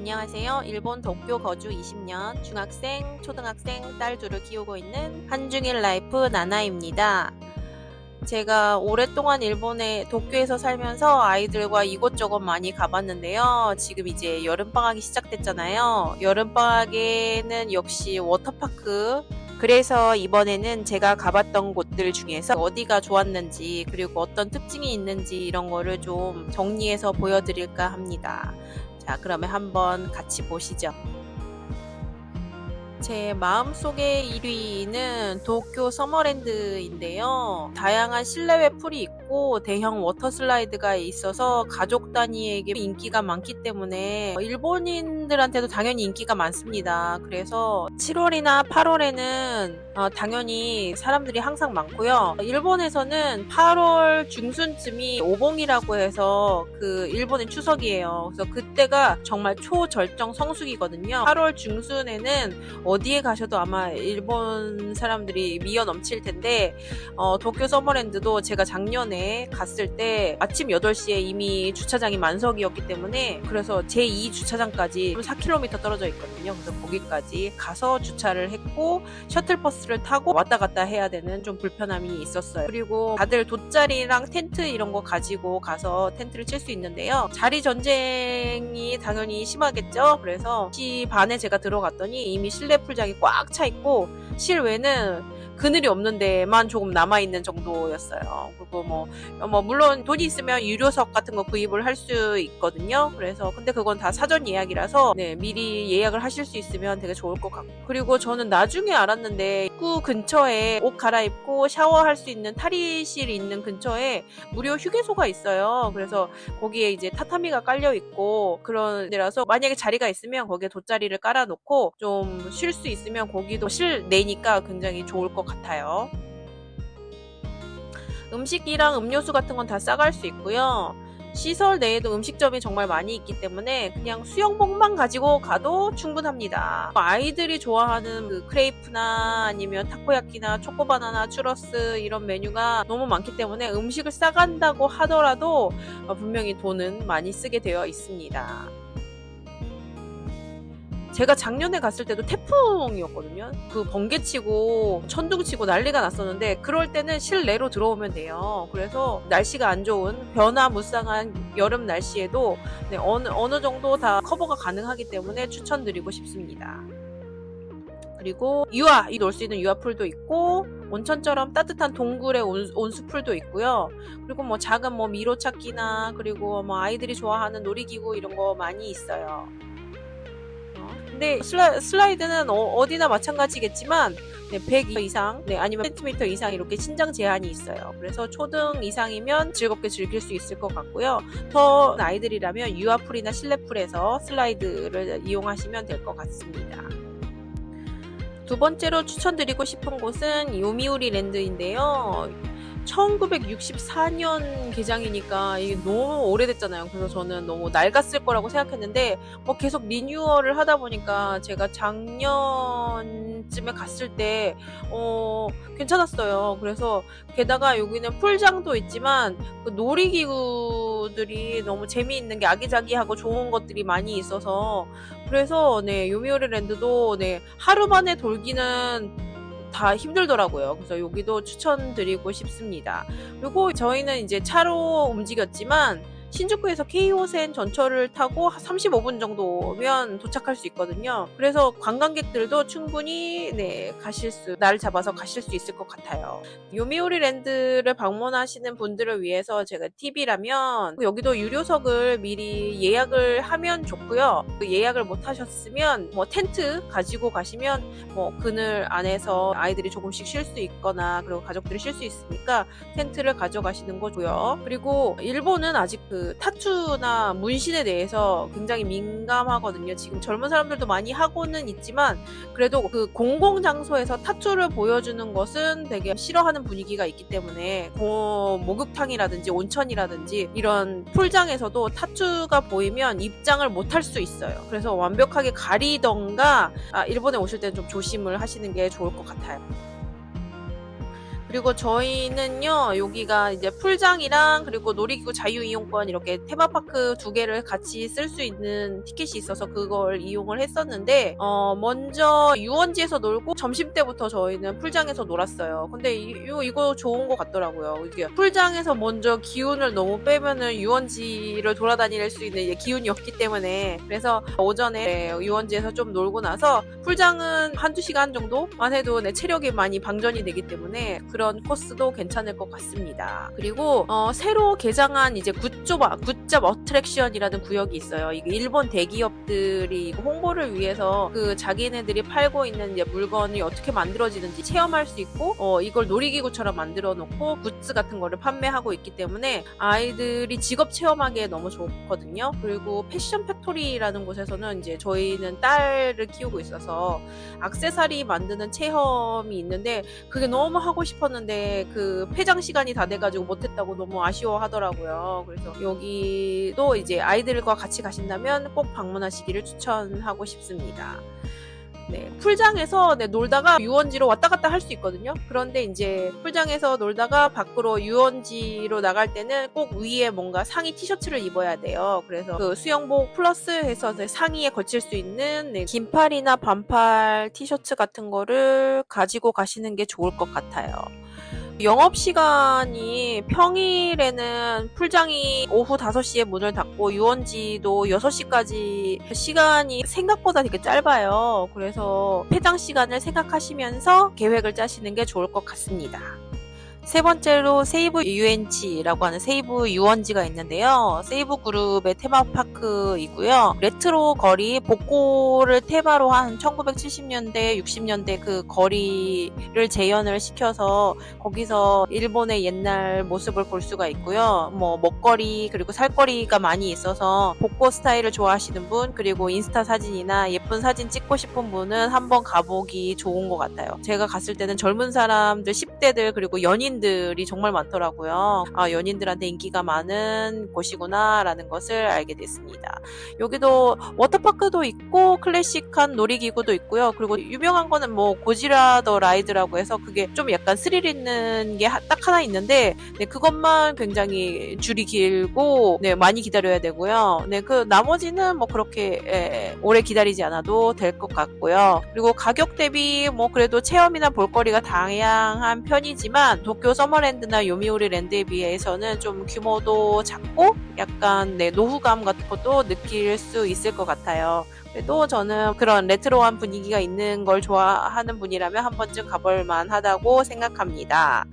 안녕하세요. 일본 도쿄 거주 20년 중학생, 초등학생 딸 둘을 키우고 있는 한중일 라이프 나나입니다. 제가 오랫동안 일본의 도쿄에서 살면서 아이들과 이곳저곳 많이 가봤는데요. 지금 이제 여름방학이 시작됐잖아요. 여름방학에는 역시 워터파크 그래서 이번에는 제가 가봤던 곳들 중에서 어디가 좋았는지 그리고 어떤 특징이 있는지 이런 거를 좀 정리해서 보여드릴까 합니다. 자, 그러면 한번 같이 보시죠. 제 마음속의 1위는 도쿄 서머랜드인데요. 다양한 실내외 풀이 있고 대형 워터 슬라이드가 있어서 가족 단위에게 인기가 많기 때문에 일본인들한테도 당연히 인기가 많습니다. 그래서 7월이나 8월에는 어, 당연히 사람들이 항상 많고요. 일본에서는 8월 중순쯤이 오봉이라고 해서 그 일본의 추석이에요. 그래서 그때가 정말 초절정 성수기거든요. 8월 중순에는 어디에 가셔도 아마 일본 사람들이 미어 넘칠 텐데 어, 도쿄 서머랜드도 제가 작년에 갔을 때 아침 8시에 이미 주차장이 만석이었기 때문에 그래서 제2 주차장까지 4km 떨어져 있거든요. 그래서 거기까지 가서 주차를 했고 셔틀버스를 타고 왔다 갔다 해야 되는 좀 불편함이 있었어요. 그리고 다들 돗자리랑 텐트 이런 거 가지고 가서 텐트를 칠 수 있는데요. 자리 전쟁이 당연히 심하겠죠. 그래서 2시 반에 제가 들어갔더니 이미 실내 풀장이 꽉 차 있고 실외는 그늘이 없는 데만 조금 남아있는 정도였어요. 그리고 뭐, 뭐, 물론 돈이 있으면 유료석 같은 거 구입을 할 수 있거든요. 그래서, 근데 그건 다 사전 예약이라서, 네, 미리 예약을 하실 수 있으면 되게 좋을 것 같고. 그리고 저는 나중에 알았는데, 입구 근처에 옷 갈아입고 샤워할 수 있는 탈의실이 있는 근처에 무료 휴게소가 있어요. 그래서 거기에 이제 타타미가 깔려 있고, 그런 데라서 만약에 자리가 있으면 거기에 돗자리를 깔아놓고 좀 쉴 수 있으면 거기도 실내니까 굉장히 좋을 것 같아요. 음식이랑 음료수 같은 건 다 싸갈 수 있고요. 시설 내에도 음식점이 정말 많이 있기 때문에 그냥 수영복만 가지고 가도 충분합니다. 아이들이 좋아하는 그 크레이프나 아니면 타코야키나 초코바나나 추러스 이런 메뉴가 너무 많기 때문에 음식을 싸간다고 하더라도 분명히 돈은 많이 쓰게 되어 있습니다. 제가 작년에 갔을 때도 태풍이었거든요. 그 번개치고 천둥치고 난리가 났었는데 그럴 때는 실내로 들어오면 돼요. 그래서 날씨가 안 좋은 변화무쌍한 여름 날씨에도 네, 어느 어느 정도 다 커버가 가능하기 때문에 추천드리고 싶습니다. 그리고 유아, 이 놀 수 있는 유아풀도 있고 온천처럼 따뜻한 동굴의 온, 온수풀도 있고요. 그리고 뭐 작은 뭐 미로찾기나 그리고 뭐 아이들이 좋아하는 놀이기구 이런 거 많이 있어요. 근데 슬라, 슬라이드는 어, 디나 마찬가지겠지만 네, 100 이상, 네, 아니면 센티미터 이상 이렇게 신장 제한이 있어요. 그래서 초등 이상이면 즐겁게 즐길 수 있을 것 같고요. 더 아이들이라면 유아풀이나 실내풀에서 슬라이드를 이용하시면 될 것 같습니다. 두 번째로 추천드리고 싶은 곳은 요미우리 랜드인데요. 1964년 개장이니까 이게 너무 오래됐잖아요. 그래서 저는 너무 낡았을 거라고 생각했는데 뭐 계속 리뉴얼을 하다 보니까 제가 작년쯤에 갔을 때 어, 괜찮았어요. 그래서 게다가 여기는 풀장도 있지만 그 놀이기구들이 너무 재미있는 게 아기자기하고 좋은 것들이 많이 있어서 그래서 네 요미우리 랜드도 네 하루 만에 돌기는 다 힘들더라고요. 그래서 여기도 추천드리고 싶습니다. 그리고 저희는 이제 차로 움직였지만 신주쿠에서 K호센 전철을 타고 35분 정도면 도착할 수 있거든요. 그래서 관광객들도 충분히 네, 가실 수, 날 잡아서 가실 수 있을 것 같아요. 요미우리 랜드를 방문하시는 분들을 위해서 제가 팁이라면 여기도 유료석을 미리 예약을 하면 좋고요. 그 예약을 못 하셨으면 뭐 텐트 가지고 가시면 뭐 그늘 안에서 아이들이 조금씩 쉴 수 있거나 그리고 가족들이 쉴 수 있으니까 텐트를 가져가시는 거고요. 그리고 일본은 아직 그 타투나 문신에 대해서 굉장히 민감하거든요. 지금 젊은 사람들도 많이 하고는 있지만 그래도 그 공공 장소에서 타투를 보여주는 것은 되게 싫어하는 분위기가 있기 때문에 고, 목욕탕이라든지 온천이라든지 이런 풀장에서도 타투가 보이면 입장을 못 할 수 있어요. 그래서 완벽하게 가리던가 아, 일본에 오실 때는 좀 조심을 하시는 게 좋을 것 같아요. 그리고 저희는요, 여기가 이제 풀장이랑 그리고 놀이기구 자유이용권 이렇게 테마파크 두 개를 같이 쓸 수 있는 티켓이 있어서 그걸 이용을 했었는데, 어, 먼저 유원지에서 놀고 점심 때부터 저희는 풀장에서 놀았어요. 근데 이, 거 이거 좋은 것 같더라고요. 이게 풀장에서 먼저 기운을 너무 빼면은 유원지를 돌아다닐 수 있는 기운이 없기 때문에 그래서 오전에 네, 유원지에서 좀 놀고 나서 풀장은 한두 시간 정도만 해도 내 체력이 많이 방전이 되기 때문에 그런 코스도 괜찮을 것 같습니다. 그리고 어, 새로 개장한 이제 굿잡 굿잡 어트랙션이라는 구역이 있어요. 이게 일본 대기업들이 홍보를 위해서 그 자기네들이 팔고 있는 이제 물건이 어떻게 만들어지는지 체험할 수 있고 어, 이걸 놀이기구처럼 만들어 놓고 굿즈 같은 거를 판매하고 있기 때문에 아이들이 직업 체험하기에 너무 좋거든요. 그리고 패션 팩토리라는 곳에서는 이제 저희는 딸을 키우고 있어서 악세사리 만드는 체험이 있는데 그게 너무 하고 싶 었는데 그 폐장 시간이 다 돼가지고 못했다고 너무 아쉬워하더라고요. 그래서 여기도 이제 아이들과 같이 가신다면 꼭 방문하시기를 추천하고 싶습니다. 네, 풀장에서 네, 놀다가 유원지로 왔다 갔다 할 수 있거든요. 그런데 이제 풀장에서 놀다가 밖으로 유원지로 나갈 때는 꼭 위에 뭔가 상의 티셔츠를 입어야 돼요. 그래서 그 수영복 플러스 해서 상의에 걸칠 수 있는 네, 긴팔이나 반팔 티셔츠 같은 거를 가지고 가시는 게 좋을 것 같아요. 영업 시간이 평일에는 풀장이 오후 5시에 문을 닫고 유원지도 6시까지 시간이 생각보다 되게 짧아요. 그래서 폐장 시간을 생각하시면서 계획을 짜시는 게 좋을 것 같습니다. 세 번째로 세이브 유엔치라고 하는 세이브 유원지가 있는데요. 세이브 그룹의 테마파크이고요. 레트로 거리, 복고를 테마로 한 1970년대, 60년대 그 거리를 재현을 시켜서 거기서 일본의 옛날 모습을 볼 수가 있고요. 뭐 먹거리 그리고 살거리가 많이 있어서 복고 스타일을 좋아하시는 분 그리고 인스타 사진이나 예쁜 사진 찍고 싶은 분은 한번 가보기 좋은 것 같아요. 제가 갔을 때는 젊은 사람들 10대들 그리고 연인 연인들이 정말 많더라고요. 아, 연인들한테 인기가 많은 곳이구나라는 것을 알게 됐습니다. 여기도 워터파크도 있고 클래식한 놀이기구도 있고요. 그리고 유명한 거는 뭐 고지라 더 라이드라고 해서 그게 좀 약간 스릴 있는 게 딱 하나 있는데 네, 그것만 굉장히 줄이 길고 네, 많이 기다려야 되고요. 네, 그 나머지는 뭐 그렇게 예, 오래 기다리지 않아도 될 것 같고요. 그리고 가격 대비 뭐 그래도 체험이나 볼거리가 다양한 편이지만 도쿄 서머랜드나 요미우리 랜드에 비해서는 좀 규모도 작고 약간 네, 노후감 같은 것도 느낄 수 있을 것 같아요. 그래도 저는 그런 레트로한 분위기가 있는 걸 좋아하는 분이라면 한 번쯤 가볼 만하다고 생각합니다.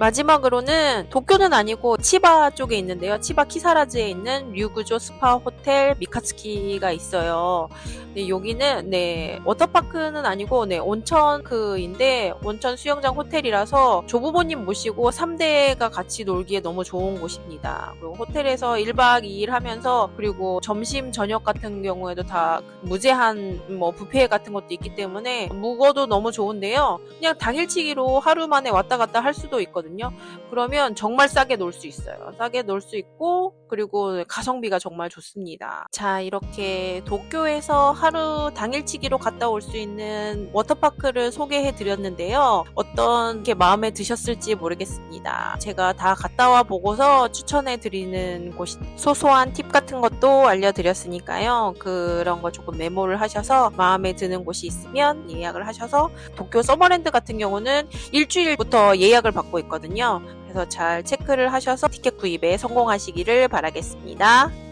마지막으로는 도쿄는 아니고 치바 쪽에 있는데요. 치바 키사라즈에 있는 류구조 스파 호텔 미카츠키가 있어요. 네, 여기는 네 워터파크는 아니고 네 온천크인데 온천 수영장 호텔이라서 조부모님 모시고 3대가 같이 놀기에 너무 좋은 곳입니다. 그리고 호텔에서 1박 2일 하면서 그리고 점심 저녁 같은 경우에도 다 무제한 뭐 뷔페 같은 것도 있기 때문에 묵어도 너무 좋은데요. 그냥 당일치기로 하루 만에 왔다 갔다 할 수도 있거든요. 그러면 정말 싸게 놀 수 있어요. 싸게 놀 수 있고 그리고 가성비가 정말 좋습니다. 자 이렇게 도쿄에서 하루 당일치기로 갔다 올 수 있는 워터파크를 소개해 드렸는데요. 어떤 게 마음에 드셨을지 모르겠습니다. 제가 다 갔다 와 보고서 추천해 드리는 곳 소소한 팁 같은 것도 알려드렸으니까요. 그런 거 조금 메모를 하셔서 마음에 드는 곳이 있으면 예약을 하셔서 도쿄 서머랜드 같은 경우는 일주일부터 예약을 받고 있거든요. 그래서 잘 체크를 하셔서 티켓 구입에 성공하시기를 바라겠습니다.